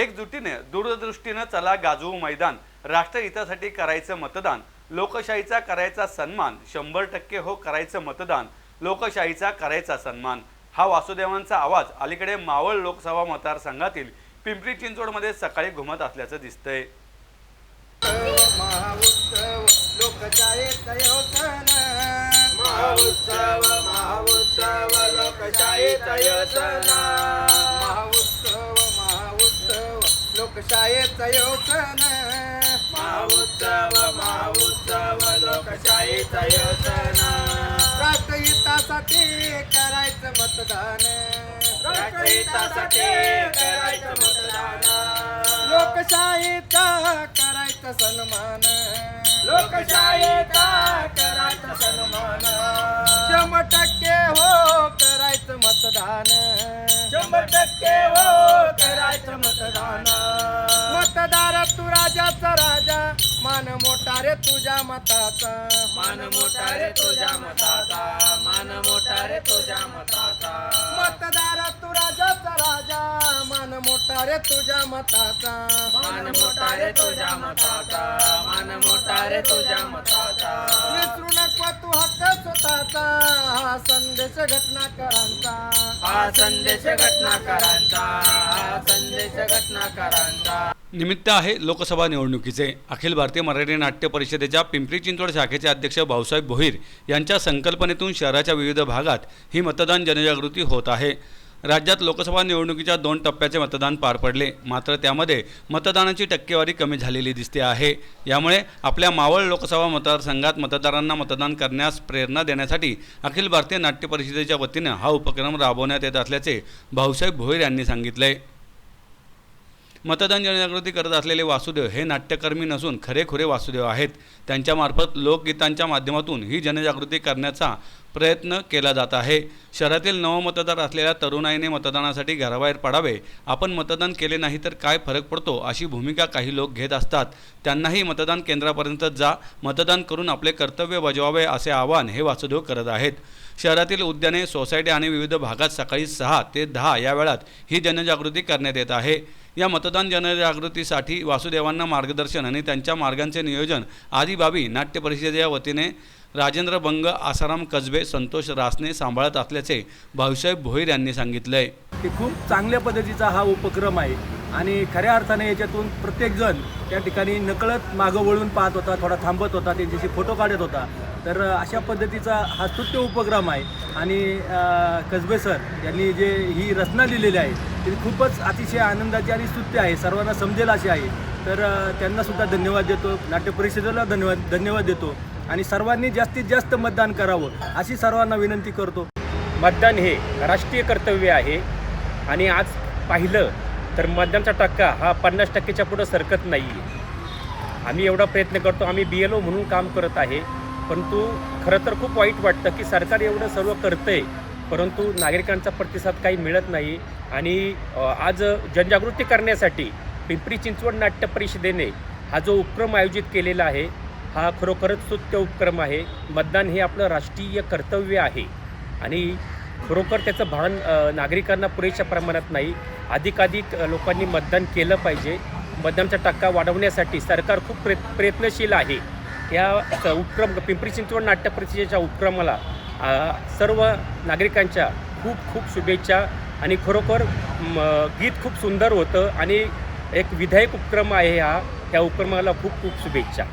एकजुटीने दूरदृष्टीनं चला गाजवू मैदान. राष्ट्रहितासाठी करायचं मतदान. लोकशाहीचा करायचा सन्मान. शंभर टक्के हो करायचं मतदान. लोकशाहीचा करायचा सन्मान. हा वासुदेवांचा आवाज अलीकडे मावळ लोकसभा मतदारसंघातील पिंपरी चिंचवडमध्ये सकाळी घुमत असल्याचं दिसतंय. महाउत्सव लोकशाहीचा सण महाउत्सव महाउत्सव लोकशाहीचा सण राष्ट्रहितासाठी करायचं मतदान. राष्ट्रहितासाठी करायचं मतदान. लोकशाहीचा करायचा सन्मान. लोकशाहीचा करायचा सन्मान. शंभर टक्के मतदान. शंभर टक्के हो करायचं मतदान. मतदार तू राजाचा राजा. मान मोठा रे तुझ्या मताचा. मान मोठा रे तुझ्या मताचा. मान मोठा रे तुझ्या मताचा. मतदार तू राजाचा राजा. मान मोठा रे तुझ्या मताचा. मान मोठा रे तुझ्या मताचा. मान मोठा रे तुझ्या मताचा. विसरू नको स्वतःचा हा संदेश घटनाकरांचा. हा संदेश घटनाकारांचा हा संदेश घटनाकारांचा. निमित्त आहे लोकसभा निवडणुकीचे. अखिल भारतीय मराठी नाट्य परिषदेच्या पिंपरी चिंचवड शाखेचे अध्यक्ष भाऊसाहेब भोईर यांच्या संकल्पनेतून शहराच्या विविध भागात ही मतदान जनजागृती होत आहे. राज्यात लोकसभा निवडणुकीच्या दोन टप्प्याचे मतदान पार पडले. मात्र त्यामध्ये मतदानाची टक्केवारी कमी झालेली दिसते आहे. यामुळे आपल्या मावळ लोकसभा मतदारसंघात मतदारांना मतदान करण्यास प्रेरणा देण्यासाठी अखिल भारतीय नाट्य परिषदेच्या वतीनं हा उपक्रम राबवण्यात येत असल्याचे भाऊसाहेब भोईर यांनी सांगितले मतदान जनजागृती करत असलेले वासुदेव हे नाट्यकर्मी नसून खरेखुरे वासुदेव आहेत. त्यांच्यामार्फत लोकगीतांच्या माध्यमातून ही जनजागृती करण्याचा प्रयत्न केला जात आहे. शहरातील नवमतदार असलेल्या तरुणाईने मतदानासाठी घराबाहेर पडावे. आपण मतदान केले नाही तर काय फरक पडतो अशी भूमिका काही लोक घेत असतात. त्यांनाही मतदान केंद्रापर्यंत जा. मतदान करून आपले कर्तव्य बजवावे असे आवाहन हे वासुदेव करत आहेत. शहरातील उद्याने सोसायटी आणि विविध भागात सकाळी सहा ते दहा या वेळात ही जनजागृती करण्यात येत आहे. या मतदान जनजागृतीसाठी वासुदेवांना मार्गदर्शन आणि त्यांच्या मार्गांचे नियोजन आदी बाबी नाट्य परिषदेच्या वतीने राजेंद्र बंग आसाराम कसबे संतोष रासने सांभाळत असल्याचे भाऊसाहेब भोईर यांनी सांगितलंय. की खूप चांगल्या पद्धतीचा हा उपक्रम आहे आणि खऱ्या अर्थाने याच्यातून प्रत्येकजण त्या ठिकाणी नकळत मागं वळून पाहत होता थोडा थांबत होता त्यांच्याशी फोटो काढत होता. तर अशा पद्धतीचा हा स्तुत्य उपक्रम आहे. आणि कसबे सर यांनी जे ही रचना लिहिलेली आहे ती खूपच अतिशय आनंदाची आणि स्तुत्य आहे. सर्वांना समजेल अशी आहे. तर त्यांनासुद्धा धन्यवाद देतो. नाट्य परिषदेला धन्यवाद धन्यवाद देतो. आणि सर्वांनी जास्तीत जास्त मतदान करावं अशी सर्वांना विनंती करतो. मतदान हे राष्ट्रीय कर्तव्य आहे. आणि आज पाहिलं तर मतदानचा टक्का हा पन्नास टक्केच्या पुढं सरकत नाही आहे आम्ही एवढा प्रयत्न करतो. आम्ही बी एल ओ म्हणून काम करत आहे. परंतु खरं तर खूप वाईट वाटतं की सरकार एवढं सर्व करतं आहे परंतु नागरिकांचा प्रतिसाद काही मिळत नाही आणि आज जनजागृती करण्यासाठी पिंपरी चिंचवड नाट्य परिषदेने हा जो उपक्रम आयोजित केलेला आहे हा खरोखरच स्तुत्य उपक्रम आहे. मतदान हे आपलं राष्ट्रीय कर्तव्य आहे आणि खरोखर त्याचं भान नागरिकांना पुरेशा प्रमाणात नाही. अधिकाधिक लोकांनी मतदान केलं पाहिजे. मतदानचा टक्का वाढवण्यासाठी सरकार खूप प्रयत् प्रयत्नशील आहे. या उपक्रम पिंपरी चिंचवड नाट्य परिषदेच्या उपक्रमाला सर्व नागरिकांच्या खूप खूप शुभेच्छा. आणि खरोखर गीत खूप सुंदर होतं आणि एक विधायक उपक्रम आहे हा. त्या उपक्रमाला खूप खूप शुभेच्छा.